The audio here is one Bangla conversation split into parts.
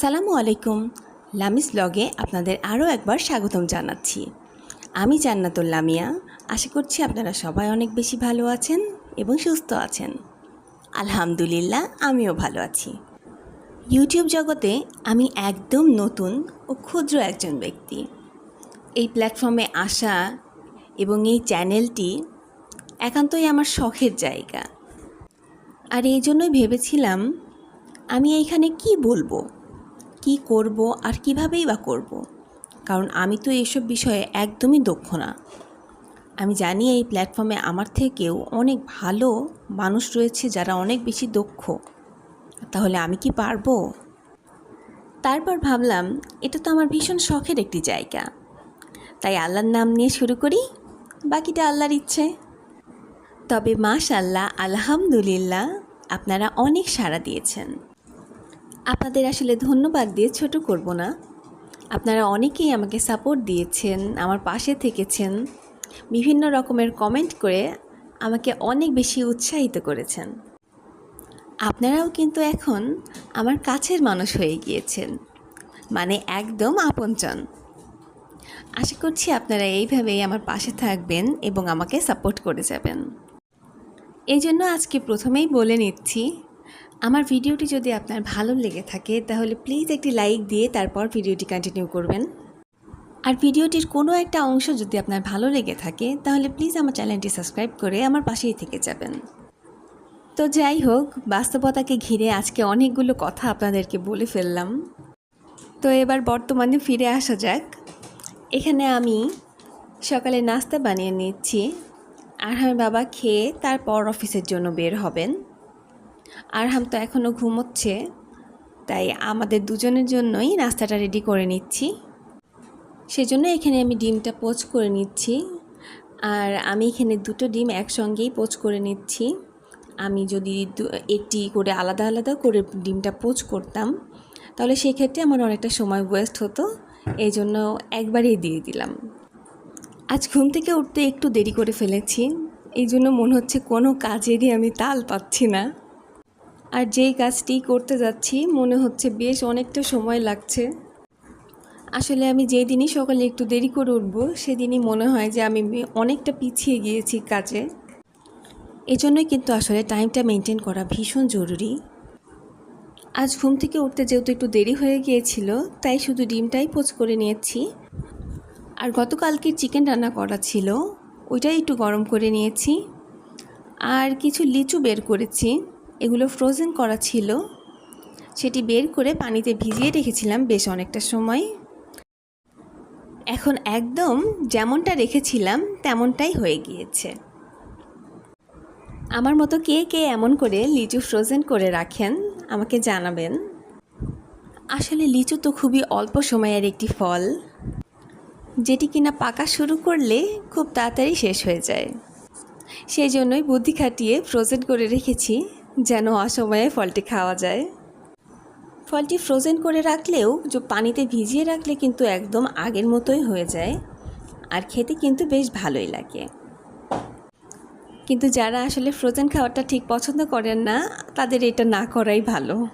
আসসালামু আলাইকুম। লামিস ব্লগে আপনাদের আরও একবার স্বাগতম জানাচ্ছি। আমি জান্নাতুল লামিয়া। আশা করছি আপনারা সবাই অনেক বেশি ভালো আছেন এবং সুস্থ আছেন। আলহামদুলিল্লাহ, আমিও ভালো আছি। ইউটিউব জগতে আমি একদম নতুন ও ক্ষুদ্র একজন ব্যক্তি। এই প্ল্যাটফর্মে আসা এবং এই চ্যানেলটি একান্তই আমার শখের জায়গা। আর এই জন্যই ভেবেছিলাম, আমি এইখানে কি বলব? কি করব আর কিভাবেই বা করব। কারণ আমি তো এইসব বিষয়ে একদমই দক্ষ না। আমি জানি এই প্ল্যাটফর্মে আমার থেকেও অনেক ভালো মানুষ রয়েছে যারা অনেক বেশি দক্ষ। তাহলে আমি কি পারব? তারপর ভাবলাম, এটা তো আমার ভীষণ শখের একটি জায়গা। তাই আল্লাহর নাম নিয়ে শুরু করি। বাকিটা আল্লাহর ইচ্ছে। তবে মাশাল্লাহ আলহামদুলিল্লাহ, আপনারা অনেক সাড়া দিয়েছেন। আপনাদের আসলে ধন্যবাদ দিয়ে ছোট করব না। আপনারা অনেকেই আমাকে সাপোর্ট দিয়েছেন, আমার পাশে থেকেছেন, বিভিন্ন রকমের কমেন্ট করে আমাকে অনেক বেশি উৎসাহিত করেছেন। আপনারাও কিন্তু এখন আমার কাছের মানুষ হয়ে গিয়েছেন মানে একদম আপনজন। আশা করছি আপনারা এইভাবেই আমার পাশে থাকবেন এবং আমাকে সাপোর্ট করে যাবেন। এই জন্য আজকে প্রথমেই বলে নিচ্ছি আমার ভিডিওটি যদি আপনার ভালো লেগে থাকে, তাহলে প্লিজ একটি লাইক দিয়ে তারপর ভিডিওটি কন্টিনিউ করবেন। আর ভিডিওটির কোনো একটা অংশ যদি আপনার ভালো লেগে থাকে, তাহলে প্লিজ আমার চ্যানেলটি সাবস্ক্রাইব করে আমার পাশেই থেকে যাবেন। তো যাই হোক, বাস্তবতাকে ঘিরে আজকে অনেকগুলো কথা আপনাদেরকে বলে ফেললাম। তো এবার বর্তমানে ফিরে আসা যাক। এখানে আমি সকালে নাস্তা বানিয়ে নিচ্ছি। আর আমার বাবা খেয়ে তারপর অফিসের জন্য বের হবেন। আরহাম তো এখনও ঘুমোচ্ছে, তাই আমাদের দুজনের জন্যই নাস্তাটা রেডি করে নিচ্ছি। সেজন্য এখানে আমি ডিমটা পোচ করে নিচ্ছি, আর আমি এখানে দুটো ডিম একসঙ্গেই পোচ করে নিচ্ছি। আমি যদি একটি করে আলাদা আলাদা করে ডিমটা পোচ করতাম, তাহলে সেক্ষেত্রে আমার অনেকটা সময় ওয়েস্ট হতো এই জন্য একবারেই দিয়ে দিলাম। আজ ঘুম থেকে উঠতে একটু দেরি করে ফেলেছি এই জন্য মনে হচ্ছে কোনো কাজেরই আমি তাল পাচ্ছি না। আর যেই কাজটি করতে যাচ্ছি, মনে হচ্ছে বেশ অনেকটা সময় লাগছে। আসলে আমি যেই দিনই সকালে একটু দেরি করে উঠব, সেদিনই মনে হয় যে আমি অনেকটা পিছিয়ে গিয়েছি কাজে। এজন্যই কিন্তু আসলে টাইমটা মেনটেন করা ভীষণ জরুরি। আজ ঘুম থেকে উঠতে যেহেতু একটু দেরি হয়ে গিয়েছিল, তাই শুধু ডিমটাই পোচ করে নিয়েছি। আর গতকালকে চিকেন রান্না করা ছিল, ওইটাই একটু গরম করে নিয়েছি। আর কিছু লিচু বের করেছি। এগুলো ফ্রোজেন করা ছিল। সেটি বের করে পানিতে ভিজিয়ে রেখেছিলাম বেশ অনেকটা সময়। এখন একদম যেমনটা রেখেছিলাম তেমনটাই হয়ে গিয়েছে। আমার মতো কে কে এমন করে লিচু ফ্রোজেন করে রাখেন, আমাকে জানাবেন। আসলে লিচু তো খুবই অল্প সময়ের একটি ফল, যেটি কিনা পাকা শুরু করলে খুব তাড়াতাড়ি শেষ হয়ে যায়। সেই জন্যই বুদ্ধি খাটিয়ে ফ্রোজেন করে রেখেছি। যেন অসময়ে ফলটি খাওয়া যায়। ফলটি ফ্রোজেন করে রাখলেও যে পানিতে ভিজিয়ে রাখলে কিন্তু একদম আগের মতোই হয়ে যায়। আর খেতে কিন্তু বেশ ভালোই লাগে। কিন্তু যারা আসলে ফ্রোজেন খাওয়াটা ঠিক পছন্দ করেন না, তাদের এটা না করাই ভালো।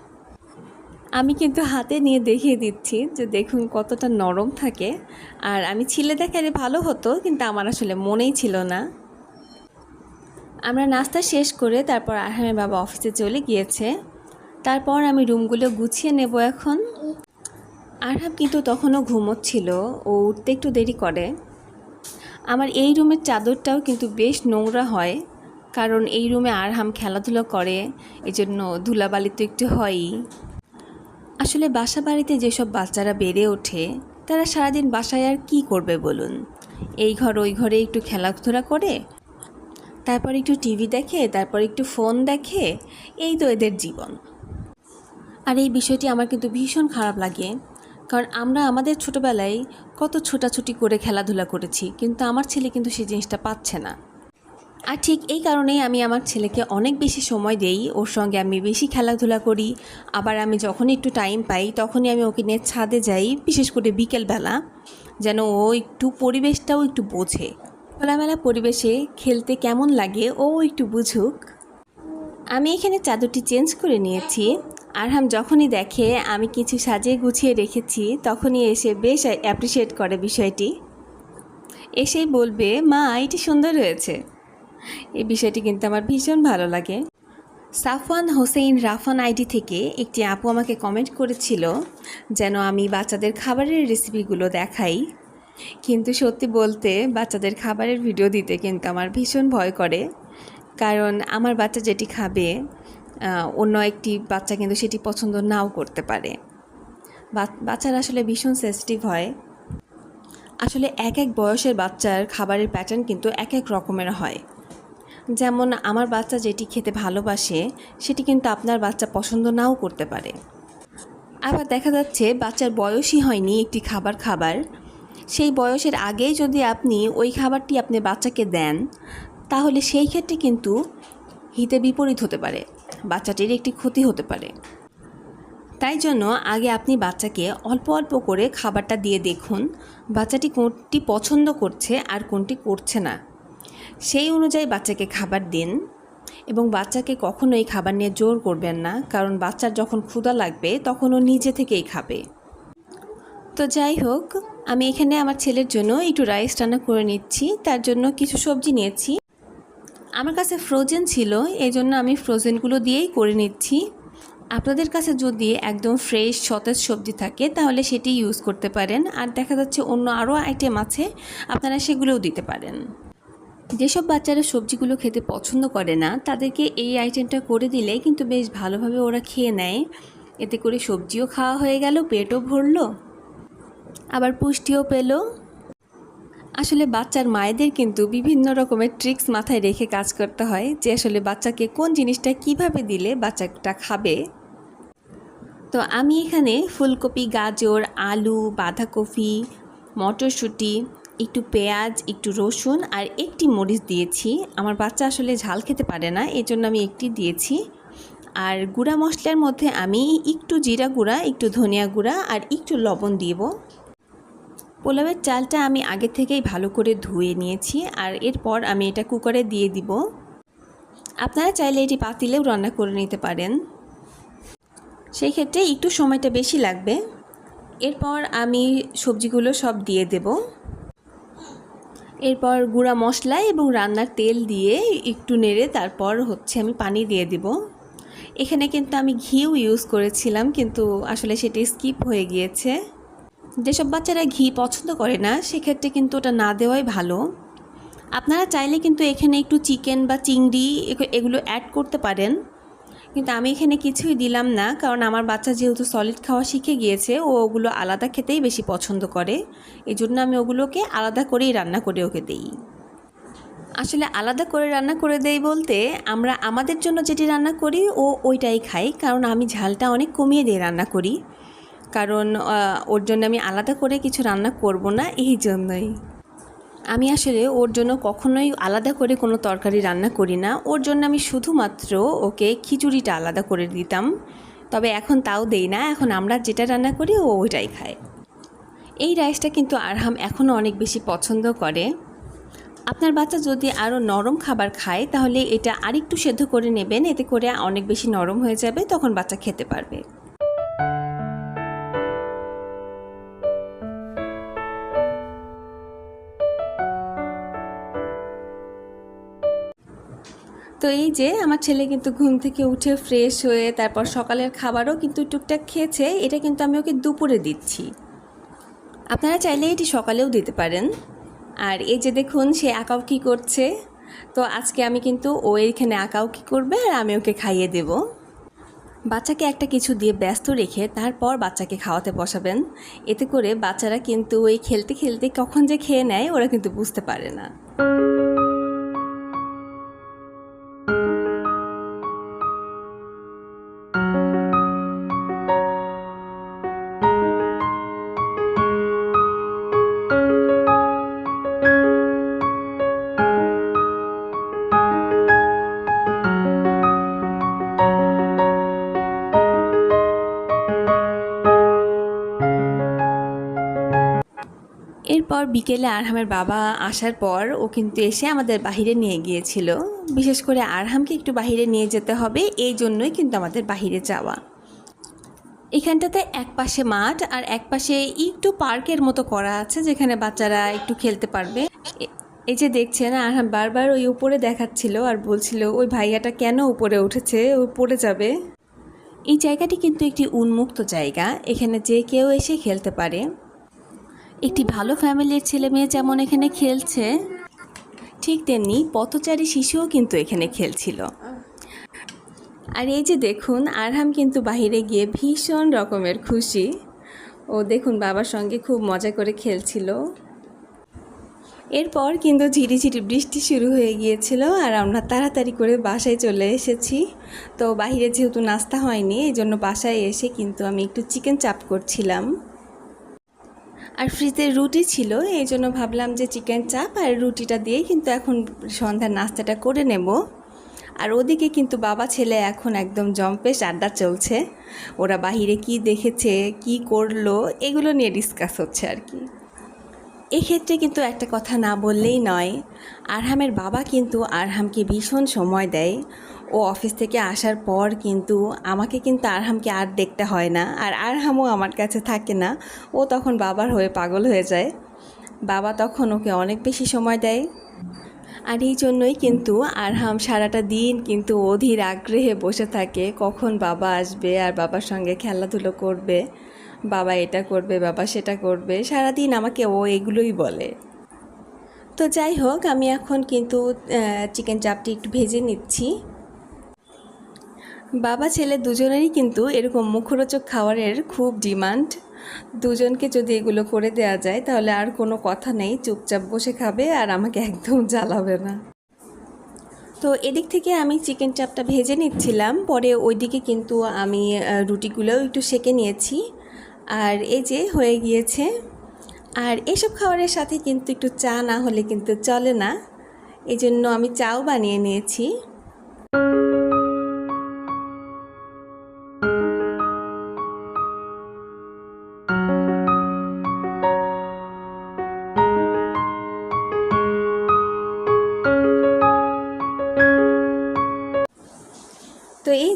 আমি কিন্তু হাতে নিয়ে দেখিয়ে দিচ্ছি যে দেখুন কতটা নরম থাকে। আর আমি ছিলে দেখালে ভালো হতো, কিন্তু আমার আসলে মনেই ছিল না। আমরা নাস্তা শেষ করে তারপর আরহামের বাবা অফিসে চলে গিয়েছে। তারপর আমি রুমগুলো গুছিয়ে নেব এখন। আরহাম কিন্তু তখনও ঘুমোচ্ছিল, ও উঠতে একটু দেরি করে। আমার এই রুমের চাদরটাও কিন্তু বেশ নোংরা হয়, কারণ এই রুমে আরহাম খেলাধুলো করে, এজন্য ধুলাবালি তো একটু হয়ই। আসলে বাসা বাড়িতে যেসব বাচ্চারা বেড়ে ওঠে, তারা সারাদিন বাসায় আর কি করবে বলুন? এই ঘর ওই ঘরে একটু খেলাধুলা করে তারপর একটু টিভি দেখে, তারপর একটু ফোন দেখে, এই তো এদের জীবন। আর এই বিষয়টি আমার কিন্তু ভীষণ খারাপ লাগে। কারণ আমরা আমাদের ছোটোবেলায় কত ছোটাছুটি করে খেলাধুলা করেছি, কিন্তু আমার ছেলে কিন্তু সেই জিনিসটা পাচ্ছে না। আর ঠিক এই কারণেই আমি আমার ছেলেকে অনেক বেশি সময় দেই, ওর সঙ্গে আমি বেশি খেলাধুলা করি। আবার আমি যখন একটু টাইম পাই, তখনই আমি ওকে নিয়ে ছাদে যাই, বিশেষ করে বিকেলবেলা, যেন ও একটু পরিবেশটাও একটু বোঝে। খোলামেলা পরিবেশে খেলতে কেমন লাগে ও একটু বুঝুক। আমি এখানে চাদরটি চেঞ্জ করে নিয়েছি। আরহাম যখনই দেখে আমি কিছু সাজিয়ে গুছিয়ে রেখেছি, তখনই এসে বেশ অ্যাপ্রিসিয়েট করে বিষয়টি। এসেই বলবে, মা, এটি সুন্দর হয়েছে। এই বিষয়টি কিন্তু আমার ভীষণ ভালো লাগে। সাফওয়ান হোসেইন রাফান আইডি থেকে একটি আপু আমাকে কমেন্ট করেছিল, যেন আমি বাচ্চাদের খাবারের রেসিপিগুলো দেখাই। কিন্তু সত্যি বলতে বাচ্চাদের খাবারের ভিডিও দিতে কিন্তু আমার ভীষণ ভয় করে। কারণ আমার বাচ্চা যেটি খাবে অন্য একটি বাচ্চা কিন্তু সেটি পছন্দ নাও করতে পারে। বাচ্চারা আসলে ভীষণ সেন্সিটিভ হয়। আসলে এক এক বয়সের বাচ্চার খাবারের প্যাটার্ন কিন্তু এক এক রকমের হয়। যেমন আমার বাচ্চা যেটি খেতে ভালোবাসে, সেটি কিন্তু আপনার বাচ্চা পছন্দ নাও করতে পারে। আবার দেখা যাচ্ছে বাচ্চার বয়সই হয়নি একটি খাবার খাবার সেই বয়সের আগেই যদি আপনি ওই খাবারটি আপনি বাচ্চাকে দেন, তাহলে সেই ক্ষেত্রে কিন্তু হিতে বিপরীত হতে পারে, বাচ্চাটির একটি ক্ষতি হতে পারে। তাই জন্য আগে আপনি বাচ্চাকে অল্প অল্প করে খাবারটা দিয়ে দেখুন, বাচ্চাটি কোনটি পছন্দ করছে আর কোনটি করছে না। সেই অনুযায়ী বাচ্চাকে খাবার দিন এবং বাচ্চাকে কখনো কখনোই খাবার নিয়ে জোর করবেন না, কারণ বাচ্চার যখন ক্ষুধা লাগবে তখন ও নিজে থেকেই খাবে। তো যাই হোক আমি এখানে আমার ছেলের জন্য একটু রাইস রান্না করে নিচ্ছি। তার জন্য কিছু সবজি নিয়েছি। আমার কাছে ফ্রোজেন ছিল এই জন্য আমি ফ্রোজেনগুলো দিয়েই করে নিচ্ছি। আপনাদের কাছে যদি একদম ফ্রেশ সতেজ সবজি থাকে, তাহলে সেটি ইউজ করতে পারেন। আর দেখা যাচ্ছে অন্য আরও আইটেম আছে, আপনারা সেগুলোও দিতে পারেন। যেসব বাচ্চারা সবজিগুলো খেতে পছন্দ করে না, তাদেরকে এই আইটেমটা করে দিলে কিন্তু বেশ ভালোভাবে ওরা খেয়ে নেয়। এতে করে সবজিও খাওয়া হয়ে গেল, পেটও ভরলো। আবার পুষ্টিও পেল। আসলে বাচ্চার মায়েদের কিন্তু বিভিন্ন রকমের ট্রিক্স মাথায় রেখে কাজ করতে হয় যে আসলে বাচ্চাকে কোন জিনিসটা কীভাবে দিলে বাচ্চাটা খাবে। তো আমি এখানে ফুলকপি, গাজর, আলু, বাঁধাকপি, মটরশুঁটি, একটু পেঁয়াজ, একটু রসুন আর একটি মরিচ দিয়েছি। আমার বাচ্চা আসলে ঝাল খেতে পারে না এই জন্য আমি একটি দিয়েছি। আর গুঁড়া মশলার মধ্যে আমি একটু জিরা গুঁড়া, একটু ধনিয়া গুঁড়া আর একটু লবণ দিব। পোলাওয়ের চালটা আমি আগে থেকেই ভালো করে ধুয়ে নিয়েছি আর এরপর আমি এটা কুকারে দিয়ে দিব। আপনারা চাইলে এটি পাতিলেও রান্না করে নিতে পারেন। সেই ক্ষেত্রে একটু সময়টা বেশি লাগবে। এরপর আমি সবজিগুলো সব দিয়ে দেব। এরপর গুঁড়া মশলা এবং রান্নার তেল দিয়ে একটু নেড়ে তারপর হচ্ছে আমি পানি দিয়ে দেব। এখানে কিন্তু আমি ঘিও ইউজ করেছিলাম কিন্তু আসলে সেটি স্কিপ হয়ে গিয়েছে। যেসব বাচ্চারা ঘি পছন্দ করে না, সেক্ষেত্রে কিন্তু ওটা না দেওয়াই ভালো। আপনারা চাইলে কিন্তু এখানে একটু চিকেন বা চিংড়ি এগুলো অ্যাড করতে পারেন। কিন্তু আমি এখানে কিছুই দিলাম না, কারণ আমার বাচ্চা যেহেতু সলিড খাওয়া শিখে গিয়েছে, ও ওগুলো আলাদা খেতেই বেশি পছন্দ করে। এই জন্য আমি ওগুলোকে আলাদা করেই রান্না করে ওকে দিই। আসলে আলাদা করে রান্না করে দেই বলতে, আমরা আমাদের জন্য যেটি রান্না করি, ও ওইটাই খাই কারণ আমি ঝালটা অনেক কমিয়ে দিয়ে রান্না করি। কারণ ওর জন্য আমি আলাদা করে কিছু রান্না করব না এই জন্যই। আমি আসলে ওর জন্য কখনোই আলাদা করে কোনো তরকারি রান্না করি না। ওর জন্য আমি শুধুমাত্র ওকে খিচুড়িটা আলাদা করে দিতাম। তবে এখন তাও দেই না, এখন আমরা যেটা রান্না করি ও ওইটাই খায়। এই রাইসটা কিন্তু আরহাম এখনও অনেক বেশি পছন্দ করে। আপনার বাচ্চা যদি আরও নরম খাবার খায়, তাহলে এটা আরেকটু সেদ্ধ করে নেবেন, এতে করে অনেক বেশি নরম হয়ে যাবে, তখন বাচ্চা খেতে পারবে। তো এই যে আমার ছেলে কিন্তু ঘুম থেকে উঠে ফ্রেশ হয়ে তারপর সকালের খাবারও কিন্তু টুকটাক খেয়েছে, এটা কিন্তু আমি ওকে দুপুরে দিচ্ছি। আপনারা চাইলে এটি সকালেও দিতে পারেন। আর এই যে দেখুন, সে আঁকাও কী করছে। তো আজকে আমি কিন্তু ও এখানে আঁকাও কী করবে আর আমি ওকে খাইয়ে দেব। বাচ্চাকে একটা কিছু দিয়ে ব্যস্ত রেখে তারপর বাচ্চাকে খাওয়াতে বসাবেন। এতে করে বাচ্চারা কিন্তু ওই খেলতে খেলতে কখন যে খেয়ে নেয়, ওরা কিন্তু বুঝতে পারে না। এরপর বিকেলে আরহামের বাবা আসার পর ও কিন্তু এসে আমাদের বাহিরে নিয়ে গিয়েছিল। বিশেষ করে আরহামকে একটু বাহিরে নিয়ে যেতে হবে, এই জন্যই কিন্তু আমাদের বাহিরে যাওয়া। এখানটাতে এক পাশে মাঠ আর এক পাশে একটু পার্কের মতো করা আছে যেখানে বাচ্চারা একটু খেলতে পারবে। এই যে দেখছেন, আরহাম বারবার ওই উপরে দেখাচ্ছিল আর বলছিল, ওই ভাইয়াটা কেন উপরে উঠেছে? ও পড়ে যাবে। এই জায়গাটি কিন্তু একটি উন্মুক্ত জায়গা, এখানে যে কেউ এসে খেলতে পারে। একটি ভালো ফ্যামিলির ছেলে মেয়ে যেমন এখানে খেলছে, ঠিক তেমনি পথচারী শিশুও কিন্তু এখানে খেলছিল। আর এই যে দেখুন, আরহাম কিন্তু বাইরে গিয়ে ভীষণ রকমের খুশি। ও দেখুন বাবার সঙ্গে খুব মজা করে খেলছিল। এরপর কিন্তু ঝিরিঝিরি বৃষ্টি শুরু হয়ে গিয়েছিল আর আমরা তাড়াতাড়ি করে বাসায় চলে এসেছি। তো বাইরে যেহেতু নাস্তা হয়নি এই জন্য বাসায় এসে কিন্তু আমি একটু চিকেন চাপ করছিলাম। আর ফ্রিজে রুটি ছিল, এই জন্য ভাবলাম যে চিকেন চাপ আর রুটিটা দিয়েই কিন্তু এখন সন্ধ্যার নাস্তাটা করে নেব। আর ওদিকে কিন্তু বাবা ছেলে এখন একদম জম্পেশ আড্ডা চলছে। ওরা বাহিরে কি দেখেছে, কি করল, এগুলো নিয়ে ডিসকাস হচ্ছে আর কি। এক্ষেত্রে কিন্তু একটা কথা না বললেই নয়, আরহামের বাবা কিন্তু আরহামকে ভীষণ সময় দেয়। ও অফিস থেকে আসার পর কিন্তু আমাকে কিন্তু আরহামকে আর দেখতে হয় না। আর আরহামও আমার কাছে থাকে না। ও তখন বাবার হয়ে পাগল হয়ে যায়। বাবা তখন ওকে অনেক বেশি সময় দেয়। আর এই জন্যই কিন্তু আরহাম সারাটা দিন কিন্তু অধীর আগ্রহে বসে থাকে, কখন বাবা আসবে আর বাবার সঙ্গে খেলাধুলো করবে, বাবা এটা করবে, বাবা সেটা করবে। সারাদিন আমাকে ও এগুলোই বলে। তো যাই হোক, আমি এখন কিন্তু চিকেন চাপটি একটু ভেজে নিচ্ছি। বাবা, ছেলে দুজনেরই কিন্তু এরকম মুখরোচক খাবারের খুব ডিমান্ড। দুজনকে যদি এগুলো করে দেওয়া যায়, তাহলে আর কোনো কথা নেই, চুপচাপ বসে খাবে আর আমাকে একদম জ্বালাবে না। তো এদিক থেকে আমি চিকেন চাপটা ভেজে নিচ্ছিলাম, পরে ওইদিকে কিন্তু আমি রুটিগুলোও একটু সেকে নিয়েছি। আর এই যে হয়ে গিয়েছে। আর এসব খাবারের সাথে কিন্তু একটু চা না হলে কিন্তু চলে না। এই জন্য আমি চাও বানিয়ে নিয়েছি।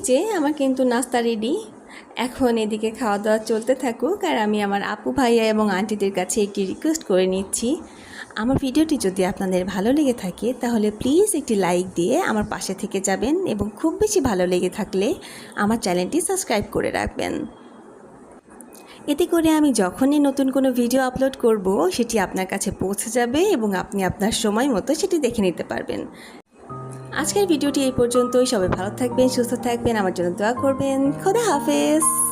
যে আমার কিন্তু নাস্তা রেডি এখন এদিকে খাওয়া দাওয়া চলতে থাকুক আর আমি আমার আপু, ভাইয়া এবং আন্টিদের কাছে একটি রিকোয়েস্ট করে নিচ্ছি। আমার ভিডিওটি যদি আপনাদের ভালো লেগে থাকে, তাহলে প্লিজ একটি লাইক দিয়ে আমার পাশে থেকে যাবেন এবং খুব বেশি ভালো লেগে থাকলে আমার চ্যানেলটি সাবস্ক্রাইব করে রাখবেন। এতে করে আমি যখনই নতুন কোনো ভিডিও আপলোড করব, সেটি আপনার কাছে পৌঁছে যাবে এবং আপনি আপনার সময় মতো সেটি দেখে নিতে পারবেন। আজকের ভিডিওটি এই পর্যন্তই। সবাই ভালো থাকবেন, সুস্থ থাকবেন, আমার জন্য দোয়া করবেন। খোদা হাফেজ।